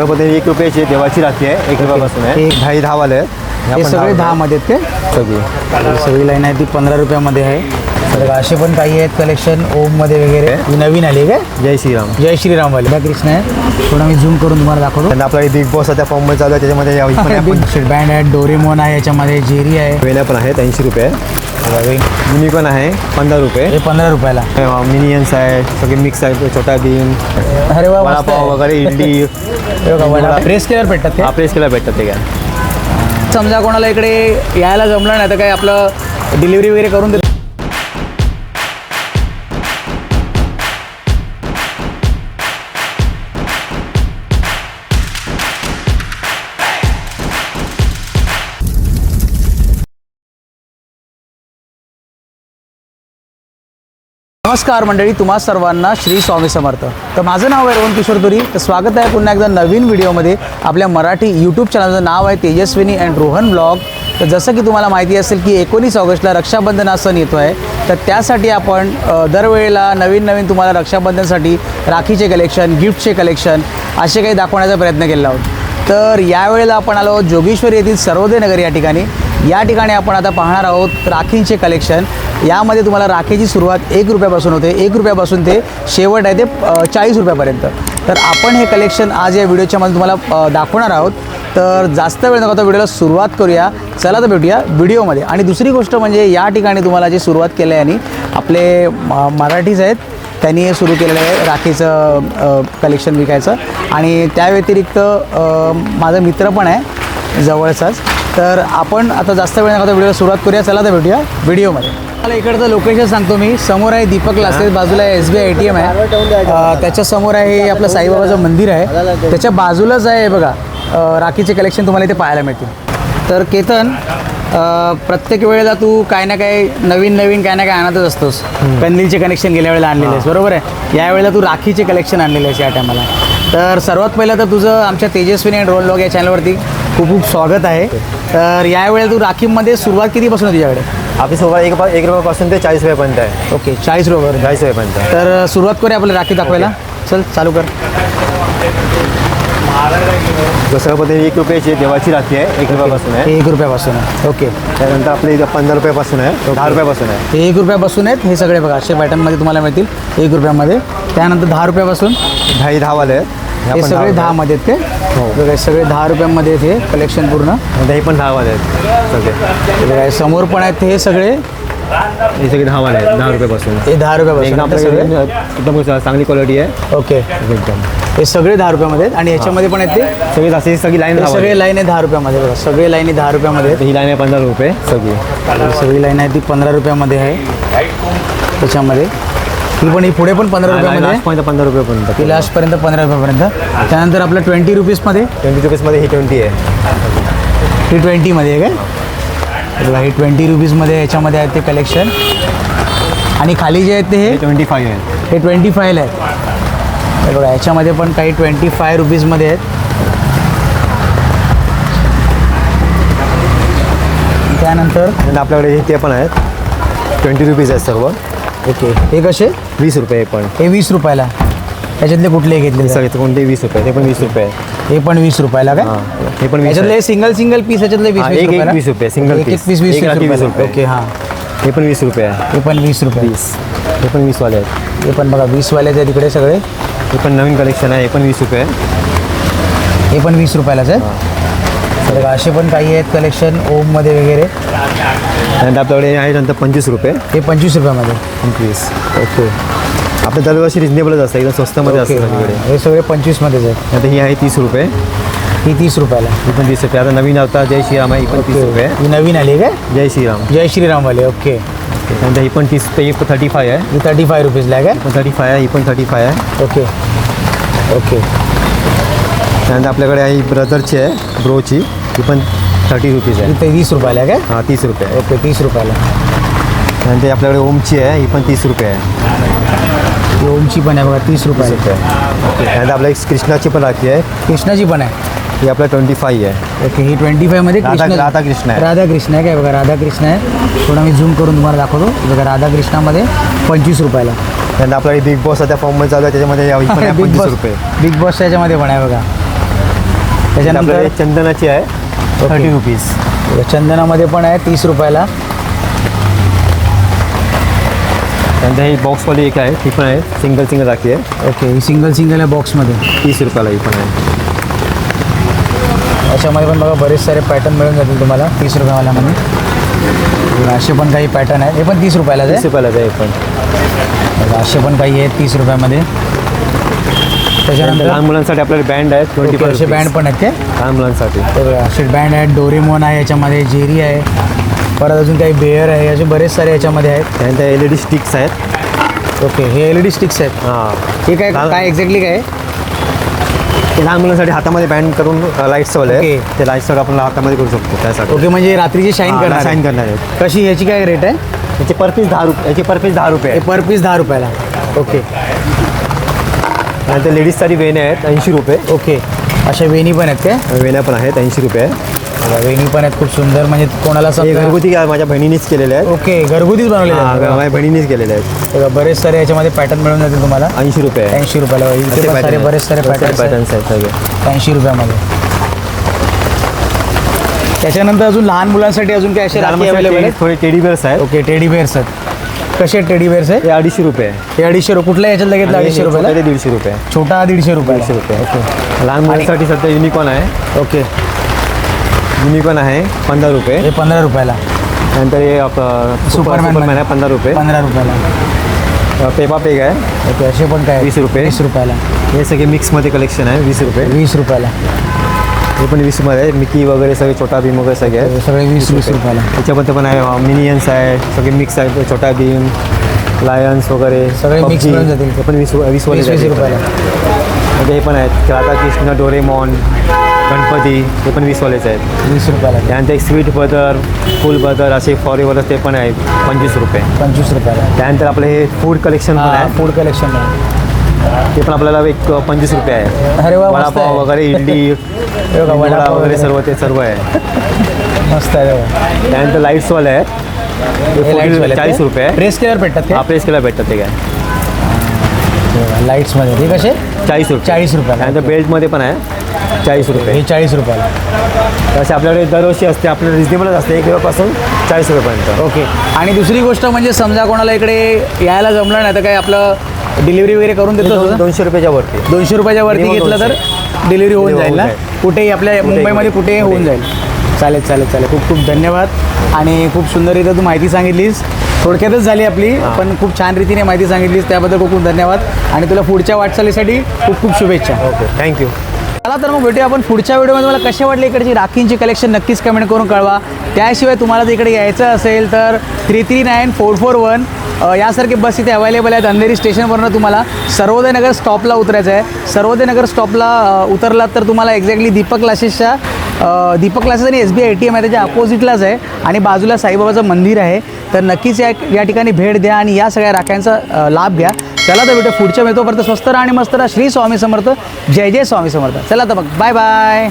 एक रुपयाची देवाची राखी आहे एक रुपयापासून आहे. एक- दहा दहावाले आहेत. हे सगळे दहा दहा मध्ये आहेत काय सगळी. सगळी. लाईन आहे ती पंधरा रुपयामध्ये आहे. तर असे पण काही आहेत कलेक्शन ओममध्ये वगैरे नवीन आली काय जय श्रीराम. जय श्रीराम वाले कृष्ण आहे. थोडा मी झूम करून तुम्हाला दाखवतो. त्यांना आपला बिग बॉस त्या फॉर्ममध्ये चालू आहे त्याच्यामध्ये बँड आहे. डोरेमोन आहे याच्यामध्ये जेरी आहे. वेण्या पण आहेत ऐंशी रुपये. मिनी पण आहे पंधरा रुपये. हे पंधरा रुपयाला. मिनियन्स आहे सगळे मिक्स आहे छोटा भीम अरे वडापाव. वगैरे इडली. प्रेस केल्यावर भेटतात ते. हा प्रेस केला भेटतात ते काय. समजा कोणाला इकडे यायला जमलं नाही तर काय आपलं डिलिव्हरी वगैरे करून नमस्कार मंडळी तुम्हा सर्वांना श्री स्वामी समर्थ. तर माझं नाव आहे रोहन किशोर दुरी. तर स्वागत आहे पुन्हा एकदा नवीन व्हिडिओमध्ये. आपल्या मराठी यूट्यूब चॅनलचं नाव आहे तेजस्विनी अँड रोहन ब्लॉग तर जसं की तुम्हाला माहिती असेल की एकोणीस ऑगस्टला रक्षाबंधन हा सण येतो आहे तर त्यासाठी आपण दरवेळेला नवीन नवीन तुम्हाला रक्षाबंधनसाठी राखीचे कलेक्शन गिफ्टचे कलेक्शन असे काही दाखवण्याचा प्रयत्न केला आहोत. तर यावेळेला आपण आलो जोगेश्वर येथील सर्वोदय नगर या ठिकाणी. या ठिकाणी आपण आता पाहणार आहोत राखींचे कलेक्शन यामध्ये तुम्हाला राखीची सुरुवात एक रुपयापासून होते. एक रुपयापासून ते शेवट आहे ते चाळीस रुपयापर्यंत. तर आपण हे कलेक्शन आज या व्हिडिओच्या मध्ये तुम्हाला दाखवणार आहोत. तर जास्त वेळ नको व्हिडिओला सुरुवात करूया. चला तर भेटूया व्हिडिओमध्ये आणि दुसरी गोष्ट म्हणजे या ठिकाणी तुम्हाला जी सुरुवात केली आहे आणि आपले म- मराठीज आहेत. त्यांनी हे सुरू केलेलं आहे राखीचं कलेक्शन विकायचं. आणि त्या व्यतिरिक्त माझा मित्र पण आहे जवळचाच. तर आपण आता जास्त वेळ नका व्हिडिओला सुरुवात करूया. चला तर भेटूया व्हिडिओमध्ये. मला इकडचं लोकेशन सांगतो मी. समोर आहे दीपक क्लासेस बाजूला आहे S B I A T M आहे. अ, त्याच्यासमोर आहे हे आपलं साईबाबाचं मंदिर आहे. त्याच्या बाजूलाच आहे बघा राखीचे कलेक्शन तुम्हाला इथे पाहायला मिळतील. तर केतन प्रत्येक वेळेला तू काय ना काय नवीन नवीन काय ना काय आणतच असतोस. कंदीलचे कनेक्शन गेल्या वेळेला आणलेले आहेस बरोबर आहे? यावेळेला तू राखीचे कलेक्शन आणलेले आहेस या टायमाला तर सर्वात पहिलं तर तुझं आमच्या तेजस्विनी अँड रोल लॉग या चॅनलवरती खूप खूप स्वागत आहे. तर यावेळेला तू राखीमध्ये सुरुवात कितीपासून आहे तुझ्याकडे आपली सुरुवात एक एक रुपयापासून ते चाळीस रुपयापर्यंत आहे. ओके चाळीस रुपये चाळीस रुपयापर्यंत. तर सुरुवात करूया आपल्याला राखी दाखवायला. चल चालू कर. पद्धती एक रुपयाची देवाची राखी आहे एक रुपयापासून आहे. एक रुपयापासून आहे. ओके. त्यानंतर आपले इथं पंधरा रुपयापासून आहे दहा रुपयापासून आहे. हे एक रुपयापासून आहेत हे सगळे बघा असे पॅटर्नमध्ये तुम्हाला मिळतील एक रुपयामध्ये. त्यानंतर दहा रुपयापासून दहा दहावाले आहेत. हे सगळे दहा दहा मध्ये आहेत. ते. बघा हे सगळे दहा रुपयांमध्ये आहेत हे कलेक्शन पूर्ण. रुपये. हे पण दहावाले आहेत. सगळे बघा समोर पण आहेत हे सगळे. हे सगळे दहावाले आहेत. दहा रुपयापासून. हे दहा रुपयापासून. एकदम आपल्याकडे एकदम चांगली क्वालिटी आहे. ओके. एकदम हे सगळे दहा रुपयामध्ये आहेत. आणि याच्यामध्ये पण आहेत ते? सगळी अशी सगळी लाईन हे सगळे लाईन आहे दहा रुपयामध्ये बघा. सगळे लाईन आहे दहा रुपयामध्ये आहेत. ही लाईन आहे पंधरा रुपये सगळी. ही सगळी लाईन आहे ती पंधरा रुपयामध्ये आहे. त्याच्यामध्ये. ही पण ही पुढे पण पंधरा रुपयामध्ये आहे. लास्ट पॉईंट पंधरा रुपयापर्यंत. ही लास्टपर्यंत पंधरा रुपयापर्यंत. त्यानंतर आपलं ट्वेंटी रुपीजमध्ये ट्वेंटी रुपीजमध्ये ही ट्वेंटी आहे. ही ट्वेंटीमध्ये आहे काय? बघा ही ट्वेंटी रुपीजमध्ये याच्यामध्ये आहेत ते कलेक्शन आणि खाली जे आहेत ते हे? ट्वेंटी फाईव्ह आहे हे ट्वेंटी फायला आहे हे बघा याच्यामध्ये पण काही ट्वेंटी फाय रुपीजमध्ये आहेत. त्यानंतर आपल्याकडे हे ते पण आहेत. ट्वेंटी रुपीज आहेत सर्व. ओके हे कसे? वीस रुपये पण. हे वीस रुपयाला. त्याच्यातले कुठले घेतले? सगळे कोणते वीस रुपये? ते पण वीस रुपये. आहे हे पण वीस रुपयाला काय? हां पण वीस याच्यातले. सिंगल सिंगल पीस याच्यातले वीस हां, वीस एक- एक रुपयाला? वीस रुपये, single एक एक piece. पीस वीस एक वीस वीस रुपये. ओके हां. हे पण वीस रुपये आहे. हे पण वीस रुपये. वीस. हे पण वीसवाले आहेत. हे पण बघा वीसवाल्याचे आहेत तिकडे सगळे. हे पण नवीन कलेक्शन आहे. हे पण वीस रुपये आहे. हे पण वीस रुपयालाच आहे. तर बघा असे पण काही आहेत कलेक्शन ओममध्ये वगैरे. त्यानंतर आपल्याकडे आहे नंतर पंचवीस रुपये. हे पंचवीस रुपयामध्ये. पंचवीस. ओके. आपल्या दरवर्षी रिजनेबलच असतं एकदम स्वस्तमध्ये असतं हां. सगळीकडे. हे सगळे पंचवीसमध्येच आहेत. नंतर ही आहे तीस रुपये. ही तीस रुपयाला. ही पण तीस रुपये. आता नवीन आता जय श्रीराम आहे ही पण तीस रुपये. ही नवीन आली आहे काय? जय श्रीराम. जय श्रीरामवाले ओके त्यानंतर ही पण तीस ही थर्टी फाय आहे. ही थर्टी फाय रुपीजला आहे पण थर्टी फाय आहे ही पण थर्टी फाय आहे. काय ओके ओके त्यानंतर आपल्याकडे आहे ब्रदरची आहे ब्रोची ही पण थर्टी रुपीज आहे. ही ते वीस रुपयाला आहे काय? हां तीस रुपये. आहे ओके तीस रुपयाला. त्यानंतर आपल्याकडे ओमची आहे ही पण तीस रुपये आहे. ओमची पण आहे बघा तीस रुपये ओके त्यानंतर आपल्या एक कृष्णाची पण राखी आहे. कृष्णाची पण आहे. ही आपल्या ट्वेंटी फाय आहे. ओके ही ट्वेंटी फायमध्ये राधा- कृष्ण राधाकृष्ण आहे. राधाकृष्ण आहे काय बघा राधाकृष्ण आहे. थोडा मी झूम करून तुम्हाला दाखवतो. बघा राधाकृष्णामध्ये पंचवीस रुपयाला. त्यानंतर आपल्याकडे बिग बॉस त्या फॉर्ममध्ये चालू आहे त्याच्यामध्ये या- ही पण आहे बिग बॉस रुपये बिग बॉस याच्यामध्ये पण आहे बघा. त्याच्यानंतर आपल्याकडे चंदनाची आहे थर्टी रुपीज चंदनामध्ये पण आहे तीस रुपयाला. त्यानंतर ही बॉक्सवाली एक आहे ती पण आहे. सिंगल सिंगल राखी आहे. ओके ही सिंगल सिंगल आहे बॉक्समध्ये तीस रुपयाला ही पण आहे. याच्यामध्ये पण बघा बरेच सारे पॅटर्न मिळून जातील तुम्हाला. तीस रुपयावाल्यामध्ये असे पण काही पॅटर्न आहेत हे पण तीस रुपयाला तीस आहे रुपयाला आहे पण. असे पण काही आहेत तीस रुपयामध्ये. त्याच्यानंतर लहान मुलांसाठी आपल्याला बँड आहे ट्वेंटी असे बँड पण आहेत ते. लहान मुलांसाठी. ते बघा, असे बँड आहेत. डोरेमोन आहे याच्यामध्ये जेरी आहे. परत अजून काही बेअर आहे असे बरेच सारे याच्यामध्ये आहेत. त्यानंतर एल ई डी स्टिक्स आहेत. ओके हे एल ई डी स्टिक्स आहेत. हां. हे काय काय एक्झॅक्टली काय आहे? ते लहान मुलांसाठी हातामध्ये बँड करून लाईट्स वाले ओके. आहे ते लाईट्स आपण हातामध्ये करू शकतो त्यासाठी. ओके म्हणजे रात्रीची शाईन करणार शाईन आहे. करणार आहेत. कशी ह्याची काय रेट आहे? याचे पर पीस दहा रुपये याचे पर पीस दहा रुपये हे आहे. पर पीस दहा रुपयाला. ओके. त्यानंतर लेडीजसाठी वेण्या आहेत ऐंशी रुपये. ओके. अशा वेणी पण आहेत काय? वेण्या पण आहेत ऐंशी रुपये. आहे वेणी पण आहेत खूप सुंदर. म्हणजे कोणाला हे समजा घरगुती काय माझ्या बहिणीनेच केलेले आहेत? ओके घरगुतीच बनवलेले हां, आहेत माझ्या बहिणीनेच केलेले आहेत. बघा, बरेच सारे याच्यामध्ये पॅटर्न मिळून जातील तुम्हाला. ऐंशी रुपये. आहे ऐंशी रुपयाला इथे असे पण सारे pattern बरेच सारे आहेत. पॅटर्न पॅटर्न्स आहेत सगळे. ऐंशी रुपयामध्ये. त्याच्यानंतर अजून लहान मुलांसाठी अजून काय असे राखी अवेलेबल आहेत? थोडे टेडी बेअर्स आहेत. ओके टेडी बेअर्स आहेत. कसे टेडी बेअर्स आहेत हे? अडीचशे रुपये. आहे. हे अडीचशे रुपये. कुठल्या याच्यात आणि अडीचशे रुपयाला? ते दीडशे रुपये. छोटा दीडशे रुपये दीडशे रुपये. ओके. लहान मुलांसाठी सध्या युनिकॉर्न आहे. ओके. युनिकॉर्न आहे पंधरा रुपये. हे पंधरा रुपयाला. नंतर हे आपलं सुपरमॅन सुपरमॅन आहे पंधरा रुपये. पंधरा रुपयाला. पेपा पेग आहे. ओके असे पण काय? वीस रुपये. वीस रुपयाला. हे सगळे मिक्समध्ये कलेक्शन आहे वीस रुपये. वीस रुपयाला. हे पण वीसमध्ये आहे. मिकी वगैरे सगळे छोटा भीम वगैरे सगळे आहेत. सगळे वीस वीस रुपयाला. त्याच्यामध्ये पण आहे मिनियन्स आहे सगळे मिक्स आहे छोटा भीम लायन्स वगैरे सगळे PUBG, मिळून जातील. ते. पण वीस वीस वीस वीस रुपयाला. म्हणजे हे पण आहेत. राधाकृष्ण डोरेमॉन गणपती हे पण वीसवालेच आहेत. वीस रुपयाला त्यानंतर एक स्वीट बदर फुल बदर असे फॉरेवर ते पण आहे पंचवीस रुपये. पंचवीस रुपयाला त्यानंतर आपलं हे फूड कलेक्शन पण आहे. फूड कलेक्शन ते पण आपल्याला एक पंचवीस रुपये आहे अरे वा, मस्त वडापाव आहे. वगैरे इडली वडा वडापाव वगैरे वगैरे. सर्व ते सर्व आहे. मस्त आहे बघा. त्यानंतर लाईट्सवाले आहेत. हे lights वाले आहेत चाळीस ते? रुपये ड्रेस केल्यावर भेटतात हा प्रेस केला भेटतात ते काय? लाईट्समध्ये. हे कसे चाळीस रुपये. चाळीस रुपयाला. त्यानंतर बेल्टमध्ये पण आहे. चाळीस रुपये. हे चाळीस रुपयाला. तसे आपल्याकडे दरवर्षी असते. आपल्याला रिजनेबलच असते. एक किलोपासून चाळीस रुपयापर्यंत. ओके. आणि दुसरी गोष्ट म्हणजे समजा कोणाला इकडे यायला जमलं नाही तर काय आपलं डिलिव्हरी वगैरे करून देतो? दोनशे रुपयाच्या वरती. दोनशे रुपयाच्या वरती घेतलं तर. डिलिव्हरी होऊन जाईल ना. कुठेही आपल्या मुंबईमध्ये कुठेही. होऊन. जाईल. चालेल चालेल चालेल. खूप खूप धन्यवाद. आणि खूप सुंदर इथं तू माहिती सांगितलीस. थोडक्यातच झाली आपली पण खूप छान रीतीने माहिती सांगितलीस त्याबद्दल खूप खूप धन्यवाद. आणि तुला पुढच्या वाटचालीसाठी खूप खूप शुभेच्छा. ओके थँक्यू चला तर मग भेटूया आपण पुढच्या व्हिडिओमध्ये. मला कसे वाटले इकडची राखींची कलेक्शन नक्कीच कमेंट करून कळवा. त्याशिवाय तुम्हाला जर इकडे यायचं असेल तर three three nine four four one यासारखे बस इथे अवेलेबल आहेत. अंधेरी स्टेशनवरनं तुम्हाला सर्वोदय नगर स्टॉपला उतरायचं आहे. सर्वोदय नगर स्टॉपला उतरलात तर तुम्हाला एक्झॅक्टली दीपक क्लासेसच्या अ, दीपक क्लासेस आणि S B I A T M आहे त्याच्या अपोजिटलाच आहे. आणि बाजूला साईबाबाचं मंदिर आहे. तर नक्कीच या या ठिकाणी भेट द्या आणि या सगळ्या राख्यांचा लाभ घ्या. चला तर भेटू पुढच्या मेतोपर्यंत स्वस्त राहा आणि मस्त राहा. श्री स्वामी समर्थ. जय जय स्वामी समर्थ. चला तर मग. Bye bye